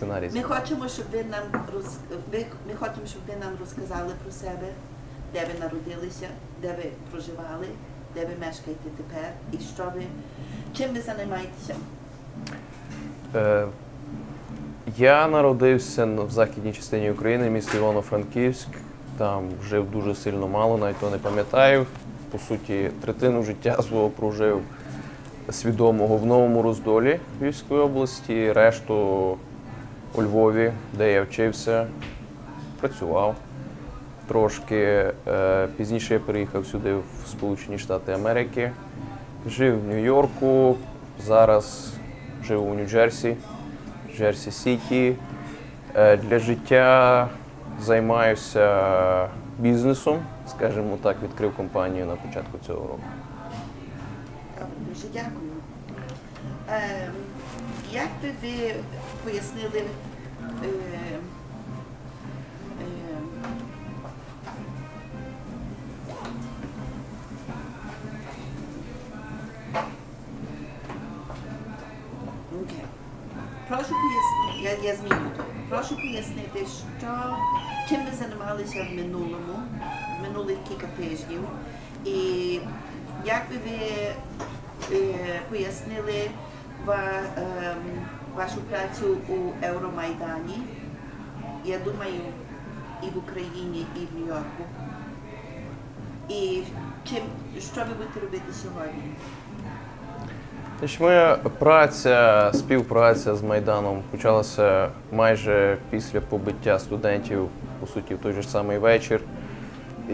сценарій. Ми хочемо, щоб ви нам роз... ви... ми хочемо, щоб ви нам розказали про себе, де ви народилися, де ви проживали, де ви мешкаєте тепер і що ви чим ви займаєтеся. Е, я народився в західній частині України, місто Івано-Франківськ. Там жив дуже сильно мало, навіть то не пам'ятаю. По суті, третину життя свого прожив свідомого в Новому Роздолі Львівської області, решту у Львові, де я вчився, працював трошки. Е, Пізніше я переїхав сюди в Сполучені Штати Америки. Жив в Нью-Йорку, зараз живу у Нью-Джерсі, Джерсі Сіті. Е, Для життя займаюся бізнесом, скажімо так, відкрив компанію на початку цього року. Добре, дуже дякую. Ем, як би ви пояснили ем, ем, Окей. Прошу пояснити, я, я зміню. Прошу пояснити, що чим ви займалися в минулому, в минулих кілька тижнів, і як би ви е, пояснили ва, ем, вашу працю у Евромайдані, я думаю, і в Україні, і в Нью-Йорку. І чим, що ви будете робити сьогодні? Моя праця, співпраця з Майданом почалася майже після побиття студентів, по суті, в той же самий вечір.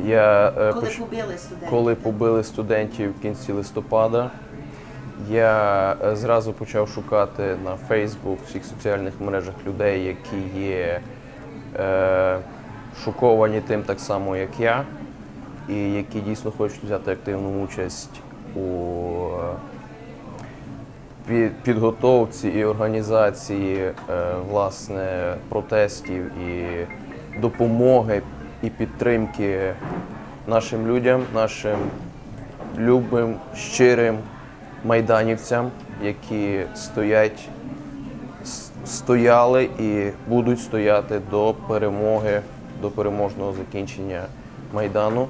Я, е, Коли поч- побили студентів? коли побили студентів в кінці листопада, я е, зразу почав шукати на Facebook, всіх соціальних мережах людей, які є е, шоковані тим так само, як я, і які дійсно хочуть взяти активну участь у е, підготовці і організації е, власне протестів і допомоги і підтримки нашим людям, нашим любим, щирим майданівцям, які стоять, стояли і будуть стояти до перемоги, до переможного закінчення майдану.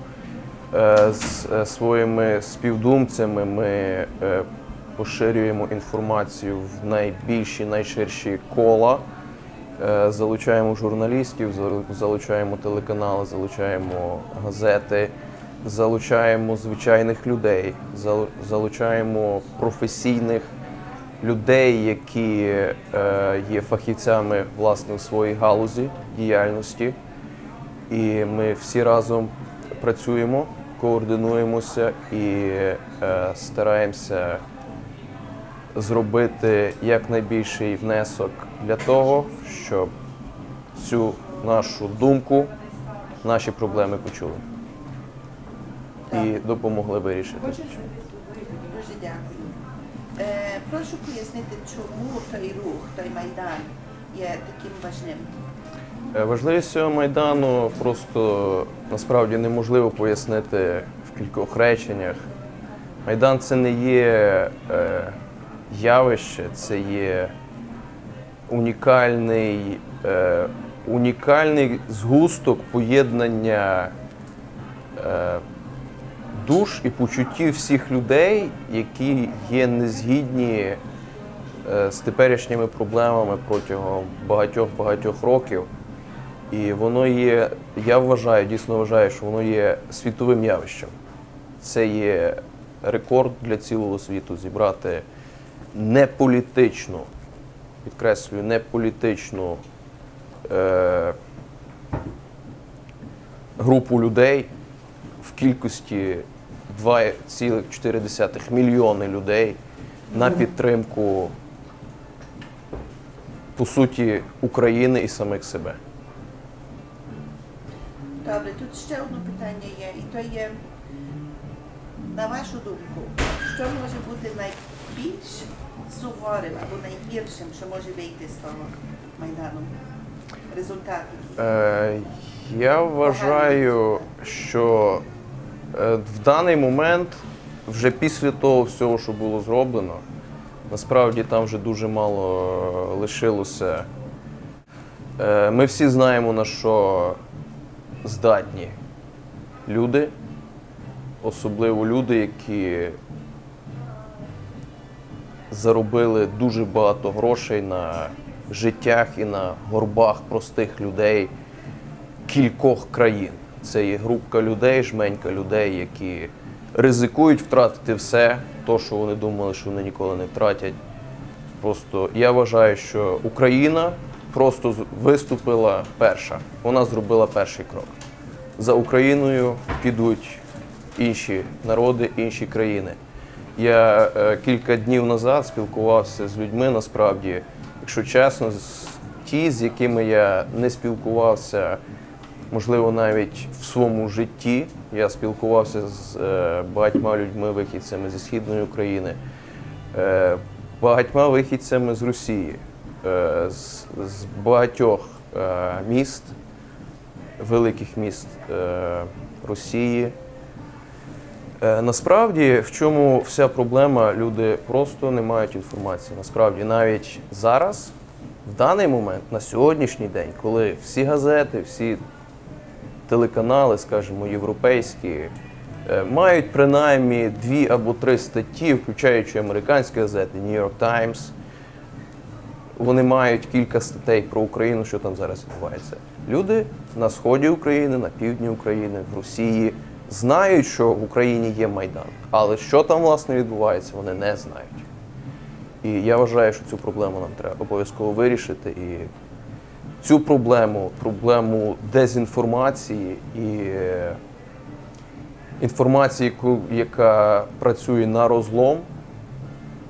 Е, З е, своїми співдумцями ми е, поширюємо інформацію в найбільші, найширші кола. Е, Залучаємо журналістів, залучаємо телеканали, залучаємо газети, залучаємо звичайних людей, залучаємо професійних людей, які е, є фахівцями власне у своїй галузі діяльності. І ми всі разом працюємо, координуємося і е, стараємося зробити якнайбільший внесок для того, щоб цю нашу думку, наші проблеми почули і допомогли вирішити. Дуже, дякую. Е, прошу пояснити, чому той рух, той майдан є таким важним. Е, Важливість цього майдану просто насправді неможливо пояснити в кількох реченнях. Майдан це не є е, явище, це є унікальний, е, унікальний згусток поєднання е, душ і почуттів всіх людей, які є незгідні е, з теперішніми проблемами протягом багатьох-багатьох років. І воно є, я вважаю, дійсно вважаю, що воно є світовим явищем. Це є рекорд для цілого світу зібрати неполітичну, підкреслюю, неполітичну е, групу людей в кількості 2,4 мільйони людей на підтримку, по суті, України і самих себе. Добре, тут ще одне питання є, і то є, на вашу думку, що може бути найбільш суворим або найгіршим, що може вийти з того майдану? Результат. Е, я вважаю, що е, в даний момент, вже після того всього, що було зроблено, насправді там вже дуже мало е, лишилося Е, Ми всі знаємо, на що здатні люди, особливо люди, які заробили дуже багато грошей на життях і на горбах простих людей кількох країн. Це є групка людей, жменька людей, які ризикують втратити все, то, що вони думали, що вони ніколи не втратять. Просто я вважаю, що Україна просто виступила перша. Вона зробила перший крок. За Україною підуть інші народи, інші країни. Я е, кілька днів назад спілкувався з людьми, насправді, якщо чесно, з ті, з якими я не спілкувався, можливо, навіть в своєму житті. Я спілкувався з е, багатьма людьми, вихідцями зі Східної України, е, багатьма вихідцями з Росії, з, багатьох міст, великих міст Росії. Е, Насправді, в чому вся проблема, люди просто не мають інформації. Насправді, навіть зараз, в даний момент, на сьогоднішній день, коли всі газети, всі телеканали, скажімо, європейські, е, мають принаймні дві або три статті, включаючи американські газети, New York Times, вони мають кілька статей про Україну, що там зараз відбувається. Люди на сході України, на півдні України, в Росії знають, що в Україні є Майдан. Але що там власне відбувається, вони не знають. І я вважаю, що цю проблему нам треба обов'язково вирішити. І цю проблему, проблему дезінформації і е, інформації, яка працює на розлом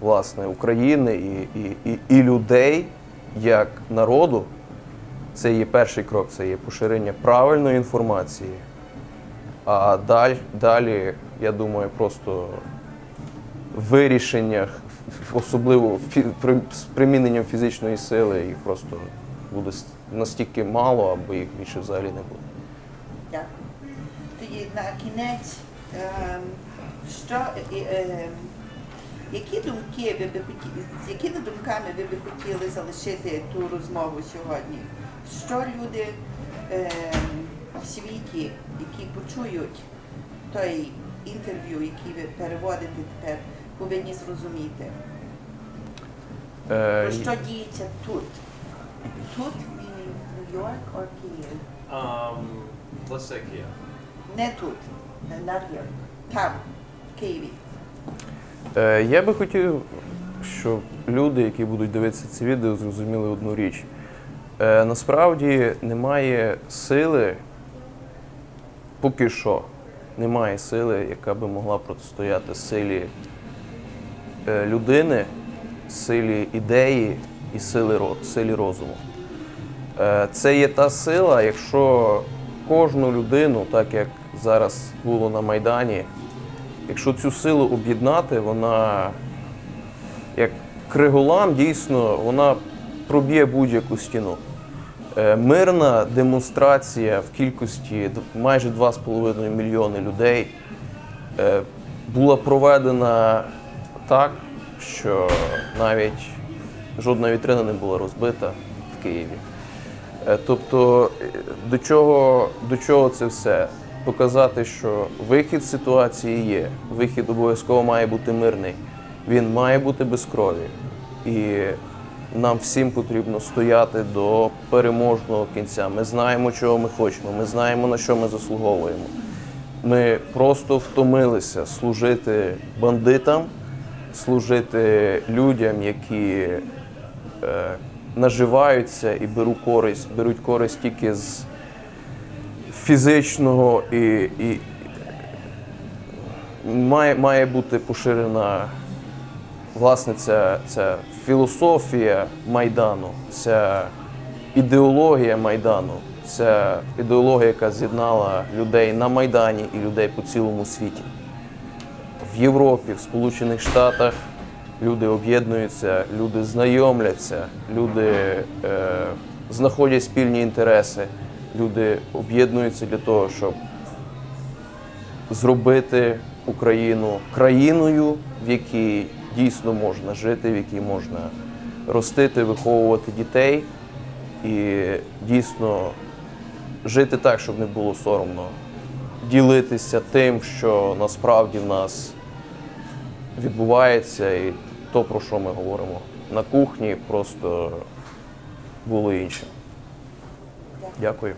власне України і, і, і, і людей як народу, це є перший крок, це є поширення правильної інформації. А далі, далі я думаю, просто в вирішеннях, особливо з приміненням фізичної сили, їх просто буде настільки мало, або їх більше взагалі не буде. Дякую. Тоді на кінець, ем, що, ем, які думки ви би хотіли, з якими думками ви би хотіли залишити ту розмову сьогодні? Що люди ем, в світі, які почують той інтерв'ю, який ви переводите тепер, повинні зрозуміти? Е, Про що діється тут? Тут, New York or Kyiv? Um, let's say. Не тут, не here. Там, в Києві. Е, Я би хотів, щоб люди, які будуть дивитися це відео, зрозуміли одну річ. Е, Насправді немає сили, поки що, немає сили, яка би могла протистояти силі е, людини, силі ідеї і силі розуму. Е, Це є та сила, якщо кожну людину, так як зараз було на Майдані, якщо цю силу об'єднати, вона як криголам дійсно вона проб'є будь-яку стіну. Е, Мирна демонстрація в кількості майже 2,5 мільйони людей е, була проведена так, що навіть жодна вітрина не була розбита в Києві. Е, Тобто, до чого, до чого це все? Показати, що вихід з ситуації є. Вихід обов'язково має бути мирний. Він має бути без крові. І нам всім потрібно стояти до переможного кінця. Ми знаємо, чого ми хочемо, ми знаємо, на що ми заслуговуємо. Ми просто втомилися служити бандитам, служити людям, які е, наживаються і беруть користь, беруть користь тільки з фізичного і, і має, має бути поширена власне ця, ця філософія Майдану, ця ідеологія Майдану, ця ідеологія, яка з'єднала людей на Майдані і людей по цілому світі. В Європі, в Сполучених Штатах люди об'єднуються, люди знайомляться, люди е, знаходять спільні інтереси, люди об'єднуються для того, щоб зробити Україну країною, в якій дійсно можна жити, в якій можна ростити, виховувати дітей. І дійсно жити так, щоб не було соромно. Ділитися тим, що насправді в нас відбувається, і то, про що ми говоримо. На кухні просто було інше. Дякую.